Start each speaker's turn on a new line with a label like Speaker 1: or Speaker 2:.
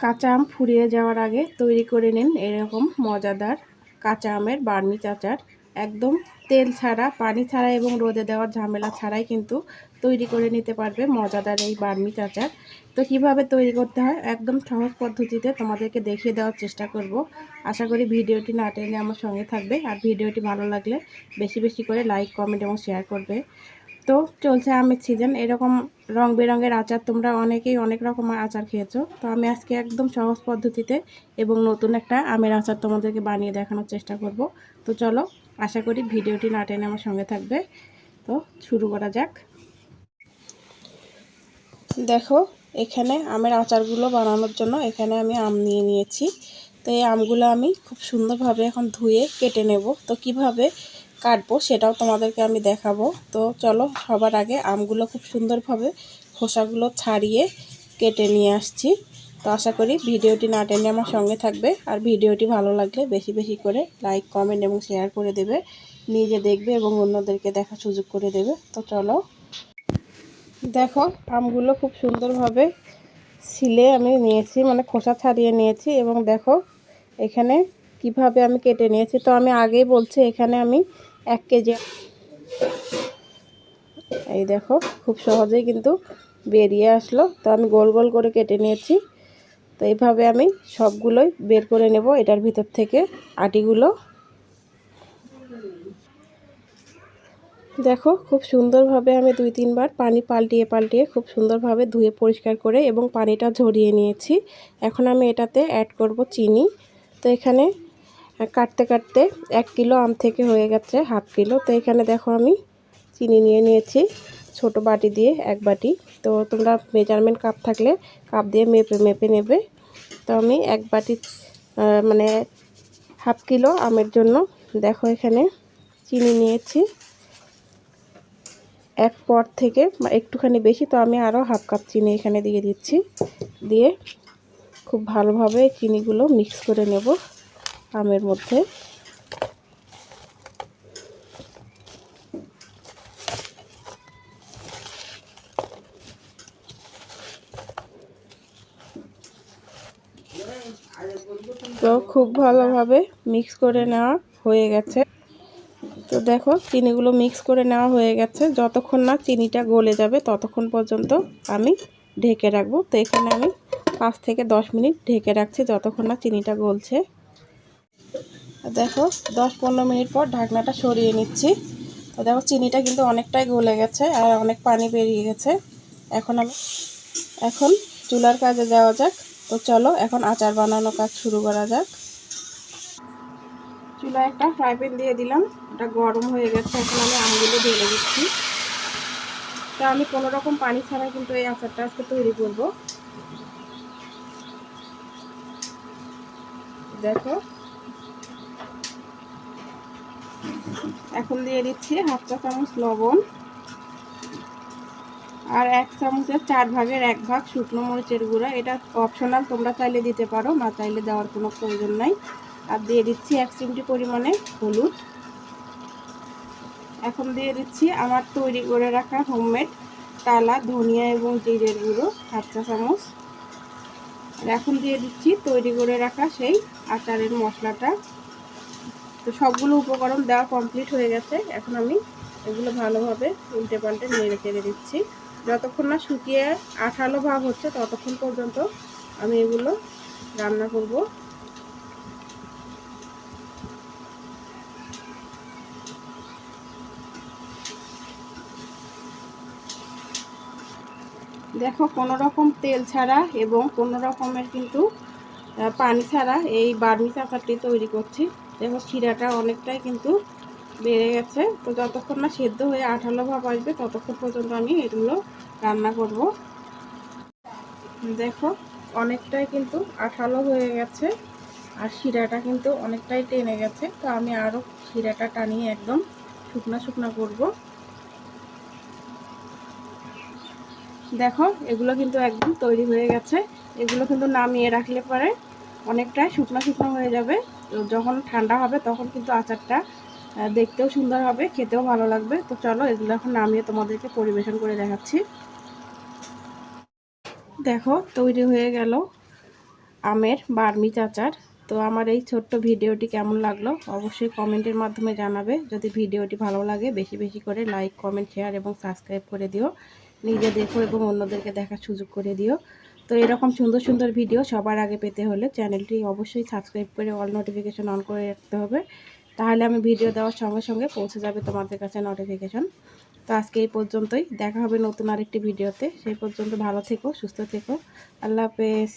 Speaker 1: কাঁচা আম ফুরিয়ে যাওয়ার আগে তৈরি করে নিন এরকম মজাদার কাঁচা আমের বার্মিচ আচার একদম তেল ছাড়া, পানি ছাড়া এবং রোদে দেওয়ার ঝামেলা ছাড়াই কিন্তু তৈরি করে নিতে পারবে মজাদার এই বার্মিচ আচার তো কীভাবে তৈরি করতে হয় একদম সহজ পদ্ধতিতে তোমাদেরকে দেখিয়ে দেওয়ার চেষ্টা করব। আশা করি ভিডিওটি না টেনে আমার সঙ্গে থাকবে। আর ভিডিওটি ভালো লাগলে বেশি বেশি করে লাইক, কমেন্ট এবং শেয়ার করবে। তো চলছে আমের সিজন এরকম রং বেরঙের আচার তোমরা অনেকেই অনেক রকম আচার খেয়েছো। তো আমি আজকে একদম সহজ পদ্ধতিতে এবং নতুন একটা আমের আচার তোমাদেরকে বানিয়ে দেখানোর চেষ্টা করব। তো চলো, আশা করি ভিডিওটি না টেনে আমার সঙ্গে থাকবে। তো শুরু করা যাক। দেখো, এখানে আমের আচারগুলো বানানোর জন্য এখানে আমি আম নিয়ে নিয়েছি। তো এই আমগুলো আমি খুব সুন্দরভাবে এখন ধুয়ে কেটে নেব। তো কীভাবে কাটবো, সেটাও তোমাদেরকে আমি দেখাবো। তো চলো, সবার আগে আমগুলো খুব সুন্দরভাবে খোসাগুলো ছাড়িয়ে কেটে নিয়ে আসছি। তো আশা করি ভিডিওটি না টেনে আমার সঙ্গে থাকবে। আর ভিডিওটি ভালো লাগলে বেশি বেশি করে লাইক, কমেন্ট এবং শেয়ার করে দেবে। নিজে দেখবে এবং অন্যদেরকে দেখার সুযোগ করে দেবে। তো চলো। দেখো, আমগুলো খুব সুন্দরভাবে ছিলে আমি নিয়েছি মানে খোসা ছাড়িয়ে নিয়েছি এবং দেখো, এখানে কীভাবে আমি কেটে নিয়েছি। তো আমি আগেই বলছি, এখানে আমি এক কেজি। এই দেখো, খুব সহজেই কিন্তু বেরিয়ে আসলো। তো আমি গোল গোল করে কেটে নিয়েছি। তো এইভাবে আমি সবগুলোই বের করে নেব এটার ভিতর থেকে আটিগুলো। দেখো, খুব সুন্দরভাবে আমি দুই তিনবার পানি পাল্টিয়ে পাল্টিয়ে খুব সুন্দরভাবে ধুয়ে পরিষ্কার করে এবং পানিটা ঝরিয়ে নিয়েছি। এখন আমি এটাতে অ্যাড করব চিনি। তো এখানে কাটতে কাটতে এক কিলো আম থেকে হয়ে গেছে হাফ কিলো। তো এখানে দেখো আমি চিনি নিয়ে নিয়েছি ছোট বাটি দিয়ে এক বাটি। তো তোমরা মেজারমেন্ট কাপ থাকলে কাপ দিয়ে মেপে মেপে নেবে। তো আমি এক বাটি মানে হাফ কিলো আমের জন্য দেখো এখানে চিনি নিয়েছি। এক পর থেকে একটুখানি বেশি, তো আমি আরও হাফ কাপ চিনি এখানে দিয়ে দিচ্ছি। দিয়ে খুব ভালোভাবে চিনিগুলো মিক্স করে নেব। আমের মধ্যে। তো খুব ভালোভাবে মিক্স করে নেওয়া হয়ে গেছে। তো দেখো, চিনিগুলো মিক্স করে নেওয়া হয়ে গেছে। যতক্ষণ না চিনিটা গলে যাবে, ততক্ষণ পর্যন্ত আমি ঢেকে রাখব। তো এখানে আমি পাঁচ থেকে দশ মিনিট ঢেকে রাখছি, যতক্ষণ না চিনিটা গলছে। দেখো, দশ পনেরো মিনিট পর ঢাকনাটা সরিয়ে নিচ্ছি। তো দেখো, চিনিটা কিন্তু অনেকটাই গলে গেছে আর অনেক পানি বেরিয়ে গেছে। এখন আমি, এখন চুলার কাজে যাওয়া যাক। তো চলো, এখন আচার বানানো কাজ শুরু করা যাক। চুলায় একটা ফ্রাই প্যান দিয়ে দিলাম। ওটা গরম হয়ে গেছে, এখন আমি আমগুলো ঢেলে দিচ্ছি। তো আমি কোনো রকম পানি ছাড়া কিন্তু এই আচারটা আজকে তৈরি করব। দেখো এখন দিয়ে দিচ্ছি হাফ চা চামচ লবণ আর এক চামচের চার ভাগের এক ভাগ শুকনো মরিচের গুঁড়া। এটা অপশনাল তোমরা চাইলে দিতে পারো না চাইলে দেওয়ার কোনো প্রয়োজন নাই। আর দিয়ে দিচ্ছি এক চিমটি পরিমাণে হলুদ। এখন দিয়ে দিচ্ছি আমার তৈরি করে রাখা হোমমেড কালা ধনিয়া এবং জিরের গুঁড়ো হাফ চা চামচ। আর এখন দিয়ে দিচ্ছি তৈরি করে রাখা সেই আচারের মশলাটা। তো সবগুলো উপকরণ দেওয়া কমপ্লিট হয়ে গেছে। এখন আমি এগুলো ভালোভাবে উল্টে পাল্টে নেড়ে চেড়ে দিচ্ছি যতক্ষণ না শুকিয়ে আঠালো ভাব হচ্ছে, ততক্ষণ পর্যন্ত আমি এগুলো রান্না করব। দেখো, কোনো রকম তেল ছাড়া এবং কোনো রকমের কিন্তু পানি ছাড়া এই বার্মি চাচারটি তৈরি করছি। দেখো, শিরাটা অনেকটাই কিন্তু বেড়ে গেছে। তো যতক্ষণ না সেদ্ধ হয়ে আঠালো ভাব আসবে, ততক্ষণ পর্যন্ত আমি এগুলো রান্না করব। দেখো, অনেকটাই কিন্তু আঠালো হয়ে গেছে আর শিরাটা কিন্তু অনেকটাই টেনে গেছে। তো আমি আরও শিরাটা টানিয়ে একদম শুকনা শুকনা করব। দেখো, এগুলো কিন্তু একদম তৈরি হয়ে গেছে। এগুলো কিন্তু নামিয়ে রাখলে পরে অনেকটাই শুকনো শুকনো হয়ে যাবে। যখন ঠান্ডা হবে তখন কিন্তু আচারটা দেখতেও সুন্দর হবে, খেতেও ভালো লাগবে। তো চলো এগুলো এখন নামিয়ে তোমাদেরকে পরিবেশন করে দেখাচ্ছি। দেখো, তৈরি হয়ে গেল আমের বার্মিজ আচার। তো আমার এই ছোট্ট ভিডিওটি কেমন লাগল অবশ্যই কমেন্টের মাধ্যমে জানাবে। যদি ভিডিওটি ভালো লাগে, বেশি বেশি করে লাইক, কমেন্ট শেয়ার এবং সাবস্ক্রাইব করে দিও। নিজে দেখো এবং অন্যদেরকে দেখার সুযোগ করে দিও। তো এরকম সুন্দর সুন্দর ভিডিও সবার আগে পেতে হলে চ্যানেলটি অবশ্যই সাবস্ক্রাইব করে অল নোটিফিকেশন অন করে রাখতে হবে। তাহলে আমি ভিডিও দেওয়ার সঙ্গে সঙ্গে পৌঁছে যাবে তোমাদের কাছে নোটিফিকেশন তো আজকে এই পর্যন্তই। দেখা হবে নতুন আরেকটি ভিডিওতে সেই পর্যন্ত ভালো থেকো, সুস্থ থেকো। আল্লাহ হাফেজ।